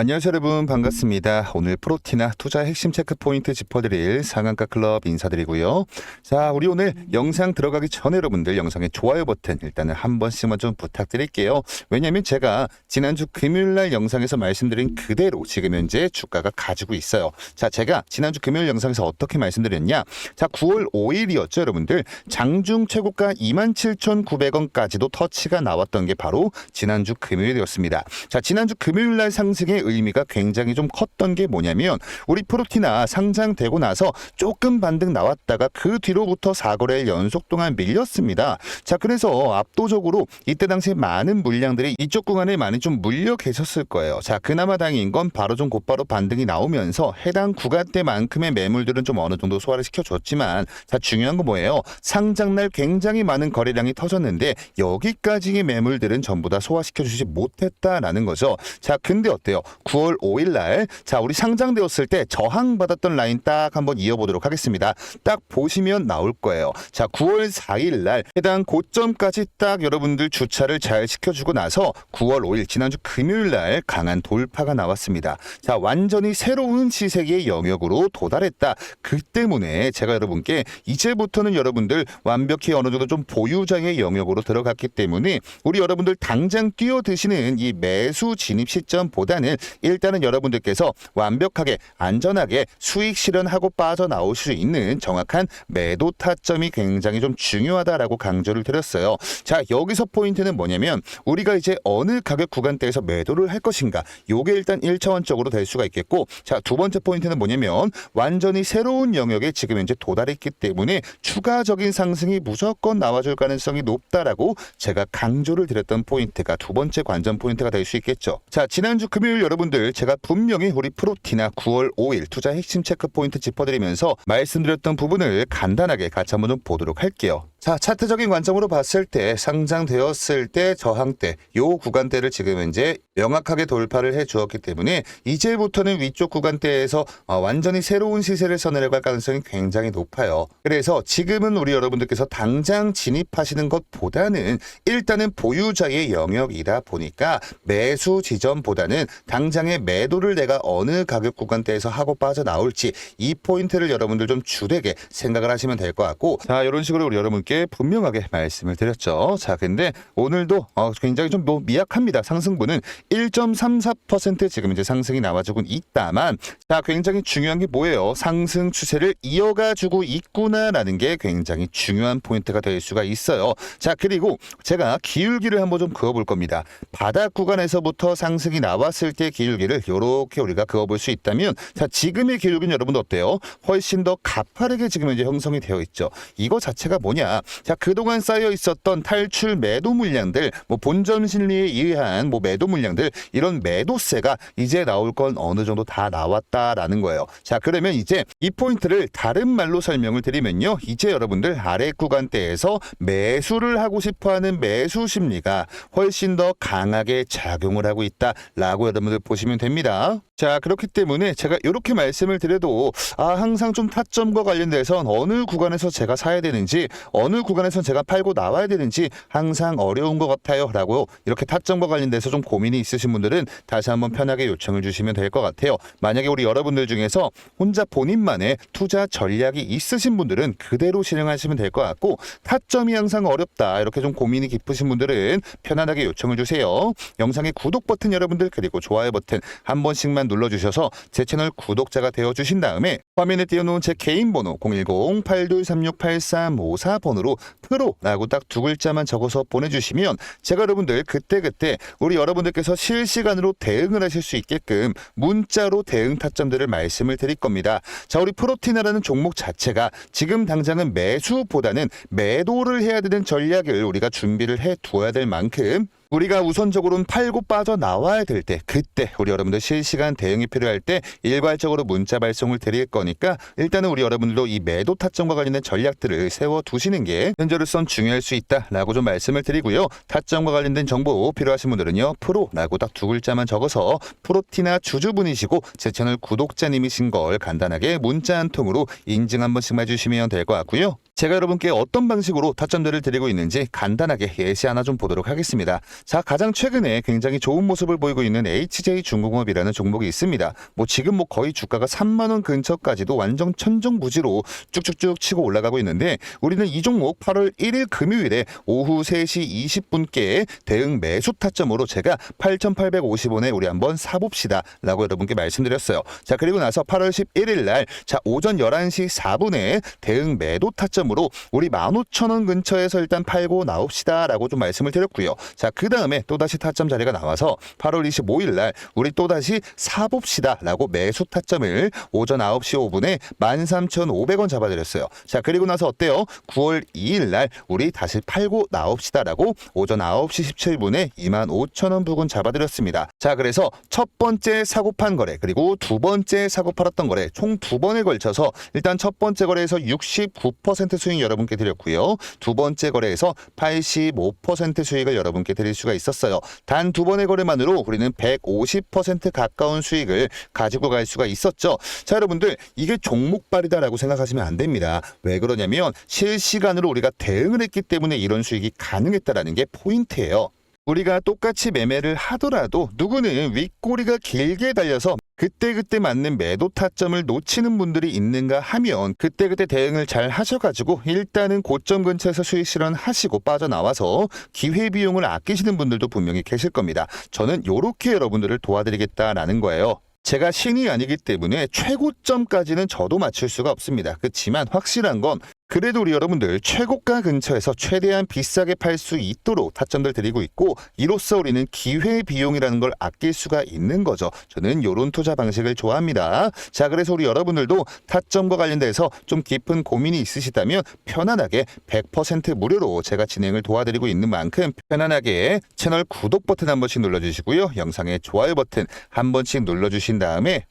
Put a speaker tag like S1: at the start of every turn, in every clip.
S1: 안녕하세요 여러분 반갑습니다. 오늘 프로티나 투자 핵심 체크 포인트 짚어드릴 상한가 클럽 인사드리고요. 자 우리 오늘 영상 들어가기 전에 여러분들 영상에 좋아요 버튼 일단은 한 번씩만 좀 부탁드릴게요. 왜냐하면 제가 지난주 금요일날 영상에서 말씀드린 그대로 지금 현재 주가가 가지고 있어요. 자 제가 지난주 금요일 영상에서 어떻게 말씀드렸냐? 자 9월 5일이었죠 여러분들 장중 최고가 27,900원까지도 터치가 나왔던 게 바로 지난주 금요일이었습니다. 자 지난주 금요일날 상승의 의미가 굉장히 좀 컸던 게 뭐냐면 우리 프로티나 상장되고 나서 조금 반등 나왔다가 그 뒤로부터 4거래일 연속 동안 밀렸습니다. 자 그래서 압도적으로 이때 당시 많은 물량들이 이쪽 구간에 많이 좀 물려 계셨을 거예요. 자 그나마 다행인 건 바로 좀 곧바로 반등이 나오면서 해당 구간대만큼의 매물들은 좀 어느 정도 소화를 시켜줬지만 자 중요한 건 뭐예요? 상장날 굉장히 많은 거래량이 터졌는데 여기까지의 매물들은 전부 다 소화시켜주지 못했다라는 거죠. 자 근데 어때요? 9월 5일 날, 자, 우리 상장되었을 때 저항받았던 라인 딱 한번 이어보도록 하겠습니다. 딱 보시면 나올 거예요. 자, 9월 4일 날 해당 고점까지 딱 여러분들 주차를 잘 시켜주고 나서 9월 5일 지난주 금요일 날 강한 돌파가 나왔습니다. 자, 완전히 새로운 시세의 영역으로 도달했다. 그 때문에 제가 여러분께 이제부터는 여러분들 완벽히 어느 정도 좀 보유자의 영역으로 들어갔기 때문에 우리 여러분들 당장 뛰어드시는 이 매수 진입 시점보다는 일단은 여러분들께서 완벽하게 안전하게 수익 실현하고 빠져나올 수 있는 정확한 매도 타점이 굉장히 좀 중요하다라고 강조를 드렸어요. 자, 여기서 포인트는 뭐냐면 우리가 이제 어느 가격 구간대에서 매도를 할 것인가. 요게 일단 1차원적으로 될 수가 있겠고 자, 두 번째 포인트는 뭐냐면 완전히 새로운 영역에 지금 현재 도달했기 때문에 추가적인 상승이 무조건 나와줄 가능성이 높다라고 제가 강조를 드렸던 포인트가 두 번째 관전 포인트가 될 수 있겠죠. 자, 지난주 금요일 여러분들 제가 분명히 우리 프로티나 9월 5일 투자 핵심 체크 포인트 짚어드리면서 말씀드렸던 부분을 간단하게 같이 한번 좀 보도록 할게요. 자, 차트적인 관점으로 봤을 때 상장되었을 때 저항대 요 구간대를 지금 현재 명확하게 돌파를 해 주었기 때문에 이제부터는 위쪽 구간대에서 어, 완전히 새로운 시세를 써내려갈 가능성이 굉장히 높아요. 그래서 지금은 우리 여러분들께서 당장 진입하시는 것보다는 일단은 보유자의 영역이다 보니까 매수 지점보다는 당장의 매도를 내가 어느 가격 구간대에서 하고 빠져나올지 이 포인트를 여러분들 좀 주되게 생각을 하시면 될 것 같고 자 이런 식으로 우리 여러분 께 분명하게 말씀을 드렸죠. 자 근데 오늘도 어, 굉장히 좀 뭐 미약합니다. 상승분은 1.34% 지금 이제 상승이 나와주고 있다만 자 굉장히 중요한 게 뭐예요? 상승 추세를 이어가주고 있구나라는 게 굉장히 중요한 포인트가 될 수가 있어요. 자 그리고 제가 기울기를 한번 좀 그어볼 겁니다. 바닥 구간에서부터 상승이 나왔을 때 기울기를 이렇게 우리가 그어볼 수 있다면 자 지금의 기울기는 여러분들 어때요? 훨씬 더 가파르게 지금 이제 형성이 되어 있죠. 이거 자체가 뭐냐? 자 그동안 쌓여 있었던 탈출 매도 물량들, 뭐 본전 심리에 의한 뭐 매도 물량들 이런 매도세가 이제 나올 건 어느 정도 다 나왔다라는 거예요. 자 그러면 이제 이 포인트를 다른 말로 설명을 드리면요. 이제 여러분들 아래 구간대에서 매수를 하고 싶어 하는 매수 심리가 훨씬 더 강하게 작용을 하고 있다라고 여러분들 보시면 됩니다. 자 그렇기 때문에 제가 이렇게 말씀을 드려도 아 항상 좀 타점과 관련돼서 어느 구간에서 제가 사야 되는지 어느 구간에서 제가 팔고 나와야 되는지 항상 어려운 것 같아요 라고 이렇게 타점과 관련돼서 좀 고민이 있으신 분들은 다시 한번 편하게 요청을 주시면 될 것 같아요. 만약에 우리 여러분들 중에서 혼자 본인만의 투자 전략이 있으신 분들은 그대로 실행하시면 될 것 같고 타점이 항상 어렵다 이렇게 좀 고민이 깊으신 분들은 편안하게 요청을 주세요. 영상의 구독 버튼 여러분들 그리고 좋아요 버튼 한 번씩만 눌러주셔서 제 채널 구독자가 되어주신 다음에 화면에 띄워놓은 제 개인 번호 010-8236-8354 번 으로 프로라고 딱 두 글자만 적어서 보내주시면 제가 여러분들 그때그때 우리 여러분들께서 실시간으로 대응을 하실 수 있게끔 문자로 대응 타점들을 말씀을 드릴 겁니다. 자 우리 프로티나라는 종목 자체가 지금 당장은 매수보다는 매도를 해야 되는 전략을 우리가 준비를 해 두어야 될 만큼 우리가 우선적으로는 팔고 빠져 나와야 될 때 그때 우리 여러분들 실시간 대응이 필요할 때 일괄적으로 문자 발송을 드릴 거니까 일단은 우리 여러분들도 이 매도 타점과 관련된 전략들을 세워 두시는 게 현재로선 중요할 수 있다라고 좀 말씀을 드리고요. 타점과 관련된 정보 필요하신 분들은요. 프로라고 딱 두 글자만 적어서 프로티나 주주분이시고 제 채널 구독자님이신 걸 간단하게 문자 한 통으로 인증 한 번씩만 해주시면 될 것 같고요. 제가 여러분께 어떤 방식으로 타점들을 드리고 있는지 간단하게 예시 하나 좀 보도록 하겠습니다. 자, 가장 최근에 굉장히 좋은 모습을 보이고 있는 HJ중공업이라는 종목이 있습니다. 뭐 지금 뭐 거의 주가가 3만 원 근처까지도 완전 천정부지로 쭉쭉쭉 치고 올라가고 있는데 우리는 이 종목 8월 1일 금요일에 오후 3시 20분께 대응 매수 타점으로 제가 8,850원에 우리 한번 사봅시다 라고 여러분께 말씀드렸어요. 자, 그리고 나서 8월 11일 날 자, 오전 11시 4분에 대응 매도 타점 으로 우리 15,000원 근처에서 일단 팔고 나옵시다 라고 좀 말씀을 드렸고요. 자, 그 다음에 또다시 타점 자리가 나와서 8월 25일 날 우리 또다시 사봅시다 라고 매수 타점을 오전 9시 5분에 13,500원 잡아드렸어요. 자, 그리고 나서 어때요? 9월 2일 날 우리 다시 팔고 나옵시다 라고 오전 9시 17분에 25,000원 부근 잡아드렸습니다. 자, 그래서 첫 번째 사고판 거래 그리고 두 번째 사고 팔았던 거래 총 두 번에 걸쳐서 일단 첫 번째 거래에서 69% 수익 여러분께 드렸고요. 두 번째 거래에서 85% 수익을 여러분께 드릴 수가 있었어요. 단 두 번의 거래만으로 우리는 150% 가까운 수익을 가지고 갈 수가 있었죠. 자, 여러분들 이게 종목발이다라고 생각하시면 안 됩니다. 왜 그러냐면 실시간으로 우리가 대응을 했기 때문에 이런 수익이 가능했다라는 게 포인트예요. 우리가 똑같이 매매를 하더라도 누구는 윗꼬리가 길게 달려서 그때그때 맞는 매도 타점을 놓치는 분들이 있는가 하면 그때그때 대응을 잘 하셔가지고 일단은 고점 근처에서 수익 실현하시고 빠져나와서 기회비용을 아끼시는 분들도 분명히 계실 겁니다. 저는 이렇게 여러분들을 도와드리겠다라는 거예요. 제가 신이 아니기 때문에 최고점까지는 저도 맞출 수가 없습니다. 그렇지만 확실한 건 그래도 우리 여러분들 최고가 근처에서 최대한 비싸게 팔 수 있도록 타점들 드리고 있고 이로써 우리는 기회 비용이라는 걸 아낄 수가 있는 거죠. 저는 이런 투자 방식을 좋아합니다. 자, 그래서 우리 여러분들도 타점과 관련돼서 좀 깊은 고민이 있으시다면 편안하게 100% 무료로 제가 진행을 도와드리고 있는 만큼 편안하게 채널 구독 버튼 한 번씩 눌러주시고요. 영상의 좋아요 버튼 한 번씩 눌러주신 다음에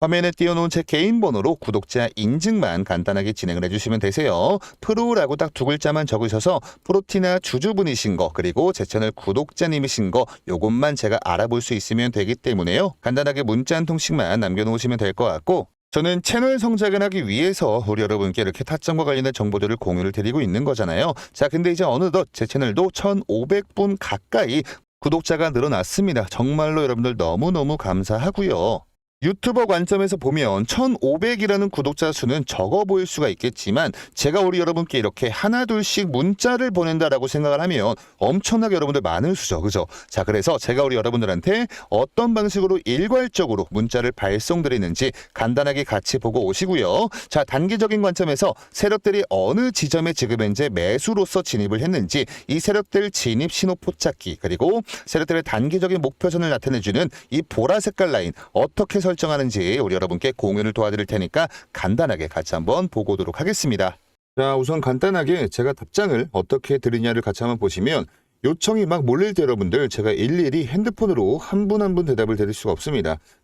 S1: 화면에 띄워놓은 제 개인 번호로 구독자 인증만 간단하게 진행을 해주시면 되세요. 프로라고 딱 두 글자만 적으셔서 프로티나 주주분이신 거 그리고 제 채널 구독자님이신 거 요것만 제가 알아볼 수 있으면 되기 때문에요. 간단하게 문자 한 통씩만 남겨놓으시면 될 것 같고 저는 채널 성장을 하기 위해서 우리 여러분께 이렇게 타점과 관련된 정보들을 공유를 드리고 있는 거잖아요. 자, 근데 이제 어느덧 제 채널도 1,500분 가까이 구독자가 늘어났습니다. 정말로 여러분들 너무너무 감사하고요. 유튜버 관점에서 보면 1,500이라는 구독자 수는 적어 보일 수가 있겠지만 제가 우리 여러분께 이렇게 하나둘씩 문자를 보낸다라고 생각을 하면 엄청나게 여러분들 많은 수죠. 그죠? 자, 그래서 제가 우리 여러분들한테 어떤 방식으로 일괄적으로 문자를 발송드리는지 간단하게 같이 보고 오시고요. 자, 단기적인 관점에서 세력들이 어느 지점에 지금 현재 매수로서 진입을 했는지 이 세력들 진입 신호 포착기 그리고 세력들의 단기적인 목표선을 나타내주는 이 보라 색깔 라인 어떻게 설정하는지 우리 여러분께 공유를 도와드릴 테니까 간단하게 같이 한번 보고 오도록 하겠습니다. 자, 우선 간단하게 제가 답장을 어떻게 드리냐를 같이 한번 보시면 요청이 막 몰릴 때 여러분들 제가 일일이 핸드폰으로 한 분 한 분 대답을 드릴 수가 없습니다.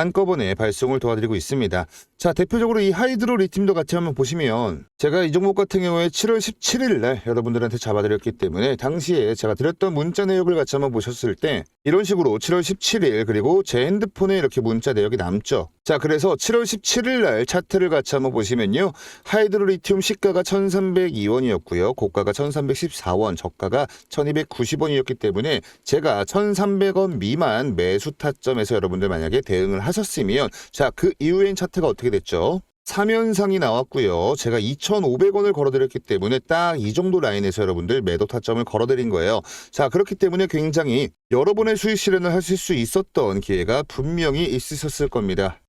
S1: 한꺼번에 발송을 도와드리고 있습니다. 자, 대표적으로 이 하이드로 리튬도 같이 한번 보시면 제가 이 종목 같은 경우에 7월 17일 날 여러분들한테 잡아드렸기 때문에 당시에 제가 드렸던 문자 내역을 같이 한번 보셨을 때 이런 식으로 7월 17일 그리고 제 핸드폰에 이렇게 문자 내역이 남죠. 자, 그래서 7월 17일 날 차트를 같이 한번 보시면요. 하이드로 리튬 시가가 1,302원이었고요. 고가가 1,314원, 저가가 1,290원이었기 때문에 제가 1,300원 미만 매수 타점에서 여러분들 만약에 대응을 하셨으면 자, 그 이후엔 차트가 어떻게 됐죠? 3연상이 나왔고요. 제가 2,500원을 걸어드렸기 때문에 딱 이 정도 라인에서 여러분들 매도 타점을 걸어드린 거예요. 자, 그렇기 때문에 굉장히 여러 번의 수익 실현을 하실 수 있었던 기회가 분명히 있으셨을 겁니다.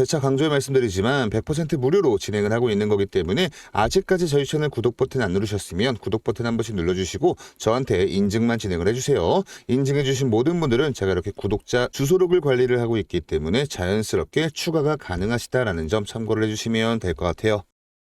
S1: 재차 강조해 말씀드리지만 100% 무료로 진행을 하고 있는 거기 때문에 아직까지 저희 채널 구독 버튼 안 누르셨으면 구독 버튼 한 번씩 눌러주시고 저한테 인증만 진행을 해주세요. 인증해주신 모든 분들은 제가 이렇게 구독자 주소록을 관리를 하고 있기 때문에 자연스럽게 추가가 가능하시다라는 점 참고를 해주시면 될 것 같아요.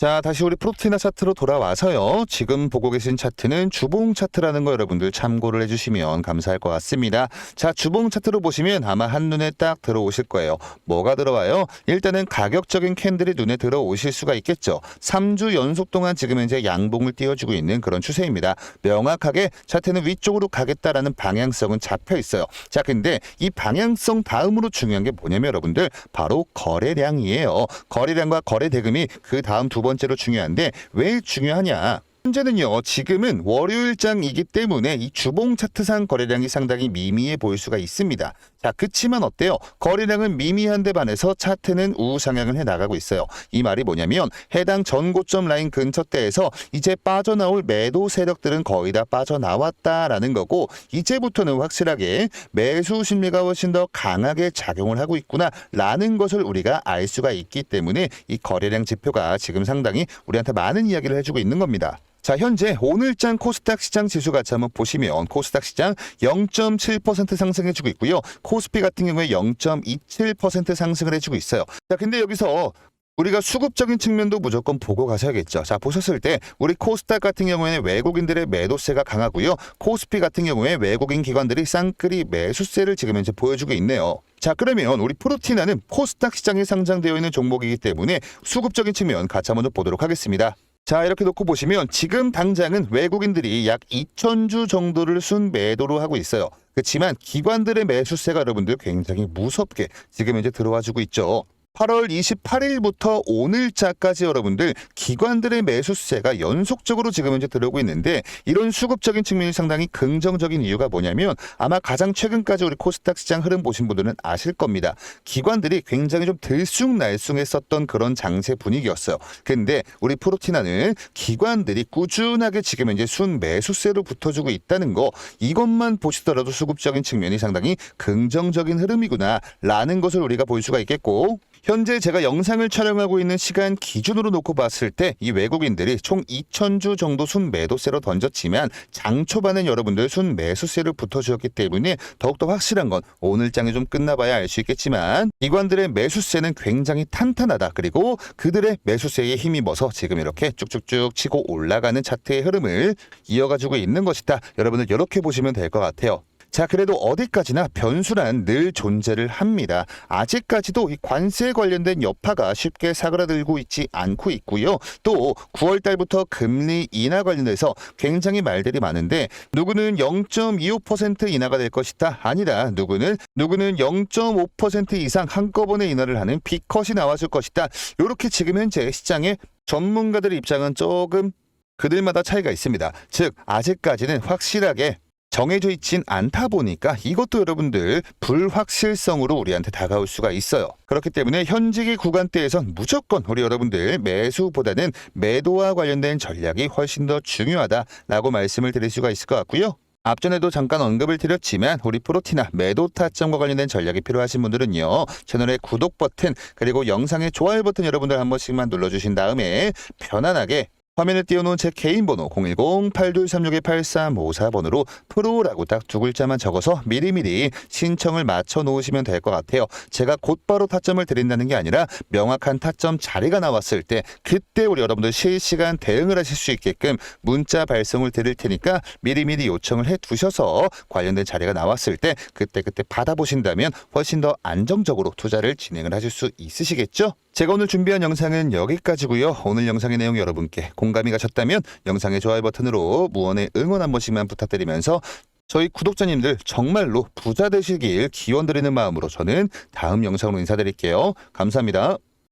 S1: 자, 다시 우리 프로티나 차트로 돌아와서요. 지금 보고 계신 차트는 주봉 차트라는 거 여러분들 참고를 해주시면 감사할 것 같습니다. 자, 주봉 차트로 보시면 아마 한눈에 딱 들어오실 거예요. 뭐가 들어와요? 일단은 가격적인 캔들이 눈에 들어오실 수가 있겠죠. 3주 연속 동안 지금 현재 양봉을 띄워주고 있는 그런 추세입니다. 명확하게 차트는 위쪽으로 가겠다라는 방향성은 잡혀 있어요. 자, 근데 이 방향성 다음으로 중요한 게 뭐냐면 여러분들 바로 거래량이에요. 거래량과 거래 대금이 그 다음 두번 째로 중요한데 왜 중요하냐? 현재는요, 지금은 월요일장이기 때문에 이 주봉 차트상 거래량이 상당히 미미해 보일 수가 있습니다. 자, 그치만 어때요? 거래량은 미미한데 반해서 차트는 우상향을 해 나가고 있어요. 이 말이 뭐냐면 해당 전고점 라인 근처대에서 이제 빠져나올 매도 세력들은 거의 다 빠져나왔다라는 거고 이제부터는 확실하게 매수 심리가 훨씬 더 강하게 작용을 하고 있구나라는 것을 우리가 알 수가 있기 때문에 이 거래량 지표가 지금 상당히 우리한테 많은 이야기를 해주고 있는 겁니다. 자, 현재 오늘장 코스닥 시장 지수 같이 한번 보시면 코스닥 시장 0.7% 상승해주고 있고요. 코스피 같은 경우에 0.27% 상승을 해주고 있어요. 자, 근데 여기서 우리가 수급적인 측면도 무조건 보고 가셔야겠죠. 자, 보셨을 때 우리 코스닥 같은 경우에는 외국인들의 매도세가 강하고요. 코스피 같은 경우에 외국인 기관들이 쌍끌이 매수세를 지금 현재 보여주고 있네요. 자, 그러면 우리 프로티나는 코스닥 시장에 상장되어 있는 종목이기 때문에 수급적인 측면 같이 한번 좀 보도록 하겠습니다. 자 이렇게 놓고 보시면 지금 당장은 외국인들이 약 2천 주 정도를 순 매도로 하고 있어요. 그렇지만 기관들의 매수세가 여러분들 굉장히 무섭게 지금 현재 들어와주고 있죠. 8월 28일부터 오늘자까지 여러분들 기관들의 매수세가 연속적으로 지금 현재 들어오고 있는데 이런 수급적인 측면이 상당히 긍정적인 이유가 뭐냐면 아마 가장 최근까지 우리 코스닥 시장 흐름 보신 분들은 아실 겁니다. 기관들이 굉장히 좀 들쑥날쑥했었던 그런 장세 분위기였어요. 근데 우리 프로티나는 기관들이 꾸준하게 지금 현재 순 매수세로 붙어주고 있다는 거 이것만 보시더라도 수급적인 측면이 상당히 긍정적인 흐름이구나라는 것을 우리가 볼 수가 있겠고 현재 제가 영상을 촬영하고 있는 시간 기준으로 놓고 봤을 때 이 외국인들이 총 2,000주 정도 순 매도세로 던졌지만 장 초반엔 여러분들 순 매수세를 붙어주었기 때문에 더욱더 확실한 건 오늘 장이 좀 끝나봐야 알 수 있겠지만 기관들의 매수세는 굉장히 탄탄하다. 그리고 그들의 매수세에 힘입어서 지금 이렇게 쭉쭉쭉 치고 올라가는 차트의 흐름을 이어가지고 있는 것이다. 여러분들 이렇게 보시면 될 것 같아요. 자, 그래도 어디까지나 변수란 늘 존재를 합니다. 아직까지도 이 관세에 관련된 여파가 쉽게 사그라들고 있지 않고 있고요. 또 9월 달부터 금리 인하 관련해서 굉장히 말들이 많은데 누구는 0.25% 인하가 될 것이다. 아니다. 누구는 누구는 0.5% 이상 한꺼번에 인하를 하는 비컷이 나와줄 것이다. 이렇게 지금 현재 시장의 전문가들의 입장은 조금 그들마다 차이가 있습니다. 즉 아직까지는 확실하게 정해져 있진 않다 보니까 이것도 여러분들 불확실성으로 우리한테 다가올 수가 있어요. 그렇기 때문에 현직의 구간대에선 무조건 우리 여러분들 매수보다는 매도와 관련된 전략이 훨씬 더 중요하다라고 말씀을 드릴 수가 있을 것 같고요. 앞전에도 잠깐 언급을 드렸지만 우리 프로티나 매도 타점과 관련된 전략이 필요하신 분들은요 채널의 구독 버튼 그리고 영상의 좋아요 버튼 여러분들 한 번씩만 눌러주신 다음에 편안하게 화면에 띄워놓은 제 개인 번호 010-8236-8354번으로 프로라고 딱 두 글자만 적어서 미리미리 신청을 맞춰 놓으시면 될 것 같아요. 제가 곧바로 타점을 드린다는 게 아니라 명확한 타점 자리가 나왔을 때 그때 우리 여러분들 실시간 대응을 하실 수 있게끔 문자 발송을 드릴 테니까 미리미리 요청을 해 두셔서 관련된 자리가 나왔을 때 그때그때 받아보신다면 훨씬 더 안정적으로 투자를 진행을 하실 수 있으시겠죠? 제가 오늘 준비한 영상은 여기까지고요. 오늘 영상의 내용 여러분께 공감이 가셨다면 영상의 좋아요 버튼으로 무언의 응원 한 번씩만 부탁드리면서 저희 구독자님들 정말로 부자 되시길 기원 드리는 마음으로 저는 다음 영상으로 인사드릴게요. 감사합니다.